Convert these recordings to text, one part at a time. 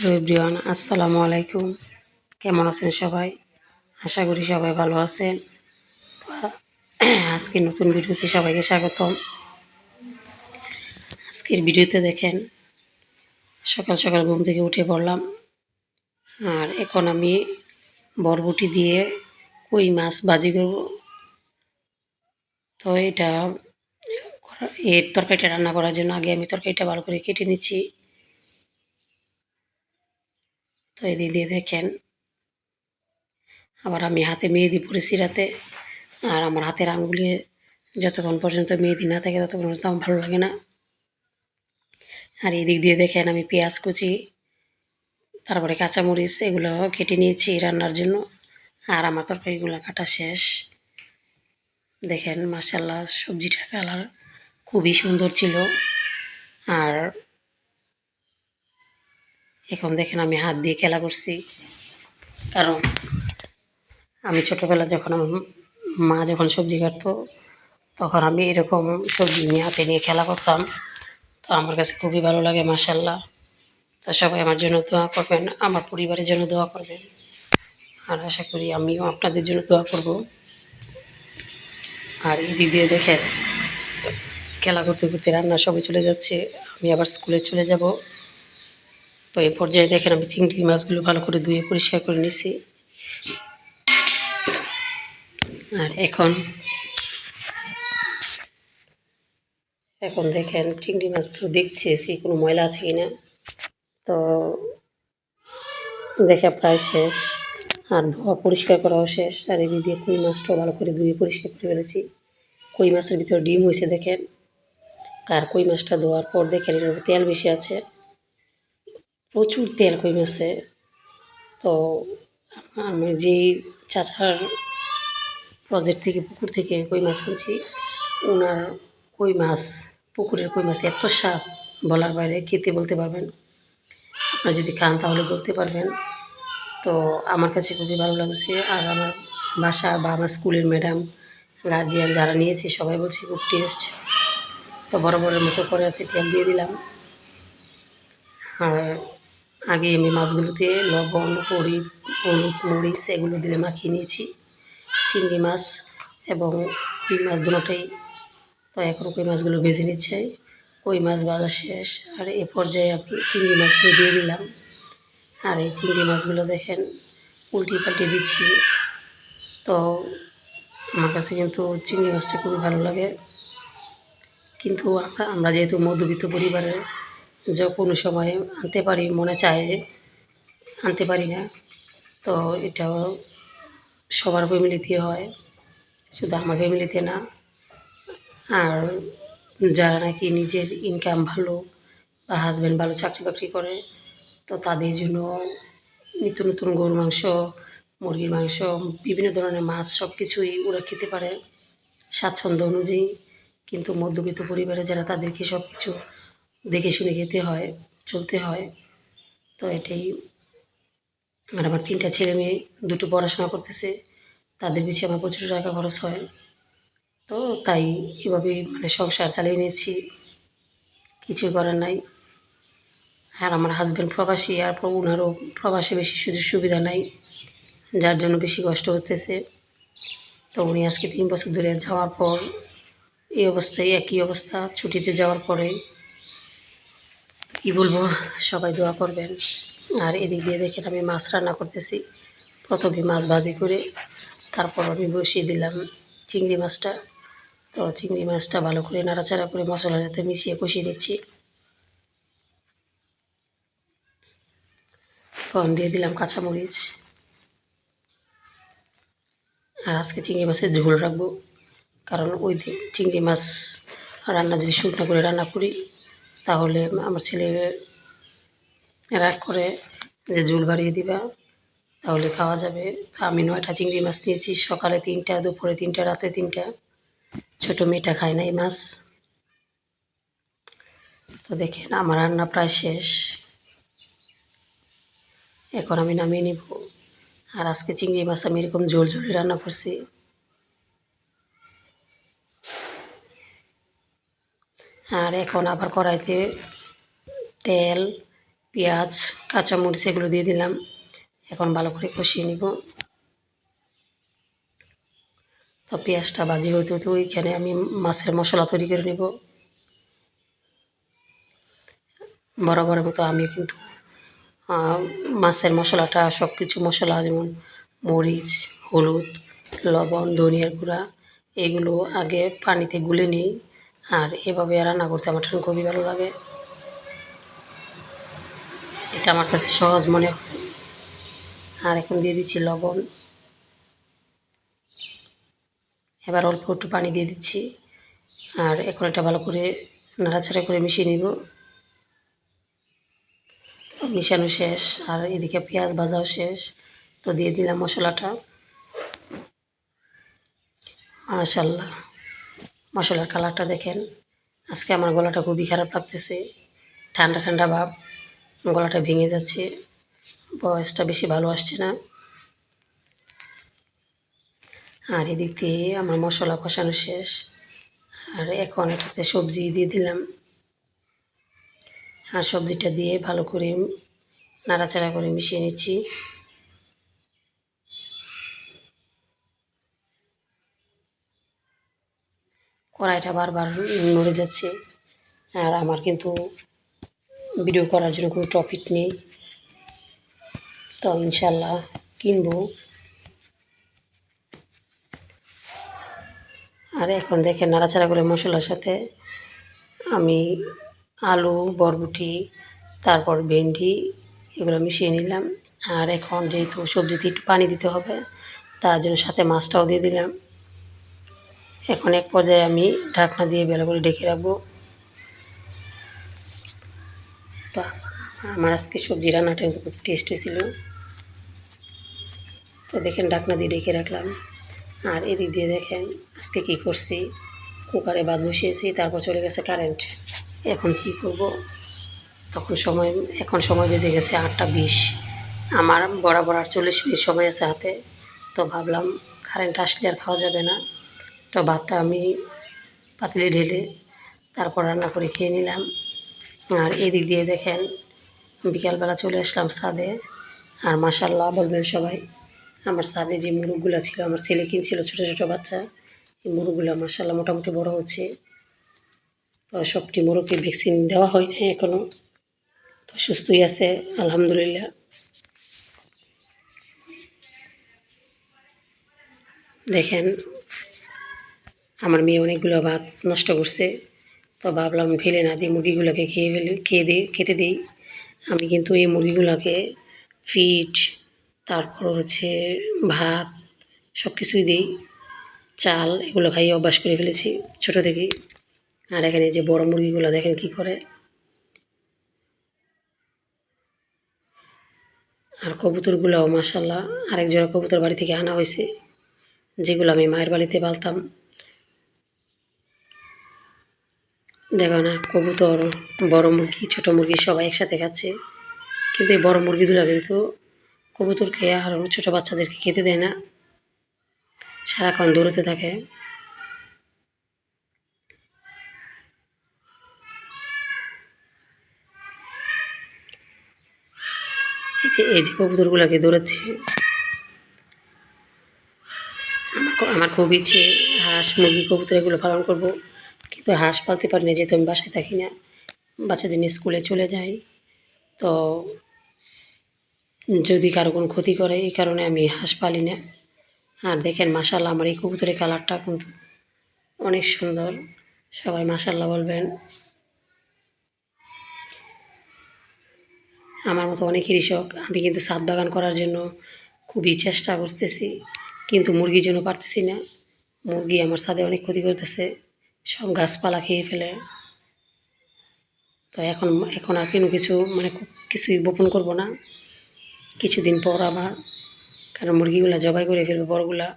Hello everyone, আসসালামু আলাইকুম। কেমন আছেন সবাই? আশা করি সবাই ভালো আছেন। তো, আজকে নতুন ভিডিওতে সবাইকে স্বাগতম। আজকের ভিডিওতে দেখেন, সকাল সকাল ঘুম থেকে উঠে পড়লাম। আর এখন আমি বরবটি দিয়ে কই মাছ ভাজি করব। তো এটা এর তরকারিটা রান্না করার জন্য আগে আমি তরকারিটা ভালো করে কেটে নিচ্ছি। তো এদিক দিয়ে দেখেন। আবার আমি হাতে মেহেদি পরেছি রাতে। আর আমার হাতের আঙ্গুলে যতক্ষণ পর্যন্ত মেহেদি না থাকে ততক্ষণ পর্যন্ত আমার ভালো লাগে না। আর এদিক দিয়ে দেখেন আমি পেঁয়াজ কুচি, তারপরে কাঁচামরিচ, এগুলো কেটে নিয়েছি রান্নার জন্য। আর আমার তরকারিগুলো কাটা শেষ। দেখেন মাসাল্লাহ সবজিটা কালার খুবই সুন্দর ছিল। আর এখন দেখেন আমি হাত দিয়ে খেলা করছি। কারণ আমি ছোটোবেলা যখন আমার মা যখন সবজি কাটতো, তখন আমি এরকম সবজি নিয়ে হাতে নিয়ে খেলা করতাম। তো আমার কাছে খুবই ভালো লাগে মাসাল্লাহ তো সবাই আমার জন্য দোয়া করবেন, আমার পরিবারের জন্য দোয়া করবেন। আর আশা করি আমিও আপনাদের জন্য দোয়া করব। আর এদিক দিয়ে দেখেন, খেলা করতে করতে রান্না সবাই চলে যাচ্ছে, আমি আবার স্কুলে চলে যাব। তো এই পর্যায়ে দেখেন আমি চিংড়ি মাছগুলো ভালো করে ধুয়ে পরিষ্কার করে নিয়েছি আর এখন এখন দেখেন চিংড়ি মাছগুলো দেখছি কোনো ময়লা আছে কি না তো দেখা প্রায় শেষ, আর ধোয়া পরিষ্কার করাও শেষ। আর এদিক দিয়ে কই মাছটাও ভালো করে ধুয়ে পরিষ্কার করে ফেলেছি। কই মাছের ভিতরে ডিম হয়েছে দেখেন। আর কই মাছটা ধোয়ার পর দেখেন উপর তেল বেশি আছে। প্রচুর তেল কই মাছে তো আমি যেই চাচার প্রজেক্ট থেকে, পুকুর থেকে কই মাছ আনছি ওনার কই মাছ, পুকুরের কই মাছ, এত স্বাদ বলার বাইরে, খেতে বলতে পারবেন। আপনারা যদি খান তাহলে বলতে পারবেন। তো আমার কাছে খুবই ভালো লাগছে। আর আমার বাসা বা আমার স্কুলের ম্যাডাম গার্জিয়ান যারা নিয়েছে, সবাই বলছে খুব টেস্ট তো বরাবরের মতো করে হাতে তেল দিয়ে দিলাম। আর আগে আমি মাছগুলোতে লবণ, হলুদ হলুদ, মরিচ এগুলো দিলে মাখিয়ে নিয়েছি। চিংড়ি মাছ এবং কই মাছ দুটোটাই তো এখন কই মাছগুলো ভেজে নিচ্ছে। কই মাছ ভাজা শেষ। আর এ পর্যায়ে আমি চিংড়ি মাছগুলো দিয়ে দিলাম। আর এই চিংড়ি মাছগুলো দেখেন উল্টি পাল্টি দিচ্ছি। তো আমার কাছে কিন্তু চিংড়ি মাছটা খুবই ভালো লাগে। কিন্তু আমরা আমরা যেহেতু মধ্যবিত্ত পরিবারের যে কোনো সময় আনতে পারি, মনে চায় যে আনতে পারি না, তো এটাও সবার ফ্যামিলিতে হয়, শুধু আমার ফ্যামিলিতে না। আর যারা নাকি নিজের ইনকাম ভালো বা হাজব্যান্ড ভালো চাকরি বাকরি করে, তো তাদের জন্য নিত্য নতুন গরুর মাংস, মুরগির মাংস, বিভিন্ন ধরনের মাছ সব কিছুই ওরা খেতে পারে স্বাচ্ছন্দ্য অনুযায়ী। কিন্তু মধ্যবিত্ত পরিবারে যারা তাদেরকে সব কিছু দেখে শুনে খেতে হয়, চলতে হয়। তো এটাই। আর আমার তিনটা ছেলে মেয়ে, দুটো পড়াশোনা করতেছে। তাদের পিছিয়ে আমার প্রচুর টাকা খরচ হয়। তো তাই এভাবেই মানে সংসার চালিয়ে নিচ্ছি। কিছু করার নাই। আর আমার হাজব্যান্ড প্রবাসী, আর ওনারও প্রবাসে বেশি সুযোগ সুবিধা নাই, যার জন্য বেশি কষ্ট হতেছে তো উনি আজকে তিন বছর ধরে যাওয়ার পর এই অবস্থায় একই অবস্থা, ছুটিতে যাওয়ার পরে কী বলব, সবাই দোয়া করবেন। আর এদিক দিয়ে দেখেন আমি মাছ রান্না করতেছি। প্রথমে মাছ ভাজি করে তারপর আমি বসিয়ে দিলাম চিংড়ি মাছটা। তো চিংড়ি মাছটা ভালো করে নাড়াচাড়া করে মশলার সাথে মিশিয়ে কষিয়ে নিচ্ছি। এখন দিয়ে দিলাম কাঁচামরিচ। আর আজকে চিংড়ি মাছের ঝোল রাখব। কারণ ওই দিন চিংড়ি মাছ রান্না যদি শুকনো করে রান্না করি তাহলে আমার ছেলে রাগ করে যে ঝোল বাড়িয়ে দিবা, তাহলে খাওয়া যাবে। তা আমি নয়টা চিংড়ি মাছ নিয়েছি, সকালে তিনটা, দুপুরে তিনটা, রাতে তিনটা। ছোটো মেয়েটা খায় না এই মাছ। তো দেখেন, আমার রান্না প্রায় শেষ। এখন আমি নামিয়ে নিব। আর আজকে চিংড়ি মাছ আমি এরকম ঝোল ঝোলে রান্না করছি। আর এখন আবার কড়াইতে তেল, পেঁয়াজ, কাঁচামরিচ এগুলো দিয়ে দিলাম। এখন ভালো করে কষিয়ে নিব। তো পেঁয়াজটা ভাজি হতে হতে ওইখানে আমি মাছের মশলা তৈরি করে নেব। বরাবরের মতো আমি কিন্তু মাছের মশলাটা সব কিছু মশলা যেমন মরিচ, হলুদ, লবণ, ধনিয়ার গুঁড়া এগুলো আগে পানিতে গুলে নিই। আর এভাবে রান্না করতে আমার খুবই ভালো লাগে। এটা আমার কাছে সহজ মনে হয়। আর এখন দিয়ে দিচ্ছি লবণ। এবার অল্প একটু পানি দিয়ে দিচ্ছি। আর এখন এটা ভালো করে নাড়াচাড়া করে মিশিয়ে নিব। মিশানো শেষ, আর এদিকে পেঁয়াজ ভাজাও শেষ। তো দিয়ে দিলাম মশলাটা। মাশাল্লাহ। মশলার কালারটা দেখেন। আজকে আমার গলাটা খুবই খারাপ লাগতেছে। ঠান্ডা ঠান্ডা ভাব। গলাটা ভেঙে যাচ্ছে। বয়সটা বেশি ভালো আসছে না। আর এদিক দিয়ে আমার মশলা কষানো শেষ। আর এখন এটাতে সবজি দিয়ে দিলাম। আর সবজিটা দিয়ে ভালো করে নাড়াচাড়া করে মিশিয়ে নিচ্ছি। কড়াইটা বারবার নড়ে যাচ্ছে। আর আমার কিন্তু ভিডিও করার জন্য কোনো টপিক নেই। তো ইনশাল্লাহ কিনবো। আর এখন দেখেন নাড়াচাড়া করে মশলার সাথে আমি আলু, বরবটি, তারপর ভেন্ডি এগুলো মিশিয়ে নিলাম। আর এখন যেহেতু সবজিতে একটু পানি দিতে হবে, তার জন্য সাথে মাছটাও দিয়ে দিলাম। এখন এক পর্যায়ে আমি ঢাকনা দিয়ে ভালো করে ডেকে রাখব। তো, আমার আজকে সবজি রান্নাটা কিন্তু খুব টেস্ট হয়েছিল তো দেখেন ঢাকনা দিয়ে ডেকে রাখলাম। আর এদিক দিয়ে দেখেন আজকে কি করছি? কুকারে ভাত বসিয়েছি, তারপর চলে গেছে কারেন্ট এখন কি করব? তখন সময়, এখন সময় বেজে গেছে আটটা বিশ। আমার বরাবর আটচল্লিশ মিনিট সময় আছে হাতে। তো ভাবলাম কারেন্ট আসলে আর খাওয়া যাবে না। তো ভাতটা আমি পাতিলে ঢেলে তারপর রান্না করে খেয়ে নিলাম। আর এদিক দিয়ে দেখেন বিকালবেলা চলে আসলাম ছাদে। আর মাসাল্লাহ বলবেন সবাই, আমার ছাদে যে মুরগগুলো ছিল, আমার ছেলে কিনছিল, ছোটো ছোটো বাচ্চা, এই মুরগগুলো মাসাল্লাহ মোটামুটি বড় হচ্ছে। তো সবটি মুরগকে ভ্যাকসিন দেওয়া হয় না এখনও তো সুস্থই আছে, আলহামদুলিল্লাহ। দেখেন আমার মেয়ে অনেকগুলো ভাত নষ্ট করছে, তো ভাবলাম ফেলে না দিই মুরগিগুলোকে খেয়ে ফেলে, খেয়ে দিই খেতে দিই। আমি কিন্তু এই মুরগিগুলোকে ফিট তারপর হচ্ছে ভাত সব কিছুই দিই। চাল এগুলো খাইয়ে অভ্যাস করে ফেলেছি ছোটো থেকেই। আর এখানে যে বড় মুরগিগুলো দেখেন কি করে। আর কবুতরগুলোও মাসাল্লাহ আরেক জোড়া কবুতর বাড়ি থেকে আনা হয়েছে, যেগুলো আমি মায়ের বাড়িতে পালতাম। দেখো না, কবুতর, বড় মুরগি, ছোট মুরগি সবাই একসাথে খাচ্ছে। কিন্তু এই বড় মুরগিগুলো কিন্তু কবুতরকে আর ছোট বাচ্চাদেরকে খেতে দেয় না। সারাক্ষণ দৌড়তে থাকে। এই যে এই যে কবুতরগুলোকে দৌড়াচ্ছে। আমার আমার খুব ইচ্ছে হাঁস, মুরগি, কবুতর এগুলো পালন করব। কিন্তু হাঁস পালতে পারি না যেহেতু আমি বাসায় থাকি না, বাচ্চাদের নিয়ে স্কুলে চলে যাই। তো যদি কারও কোনো ক্ষতি করে, এই কারণে আমি হাঁস পালি না। আর দেখেন মাসাল্লাহ আমার এই কবুতরের কালারটা কিন্তু অনেক সুন্দর। সবাই মাসাল্লাহ বলবেন। আমার মতো অনেক কৃষক আমি কিন্তু সাত বাগান করার জন্য খুবই চেষ্টা করতেছি, কিন্তু মুরগির জন্য পারতেছি না। মুরগি আমার সাথে অনেক ক্ষতি করতেছে। সব গাছপালা খেয়ে ফেলে। তো এখন এখন আর কোনো কিছু মানে কিছুই বপন করব না। কিছুদিন পর আবার, কারণ মুরগিগুলো জবাই করে ফেলবে বড়গুলা।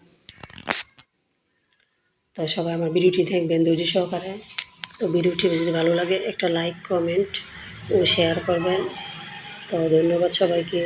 তো সবাই আমার ভিডিওটি দেখবেন ধৈর্য সহকারে। তো ভিডিওটি যদি ভালো লাগে, একটা লাইক কমেন্ট ও শেয়ার করবেন। তো ধন্যবাদ সবাইকে।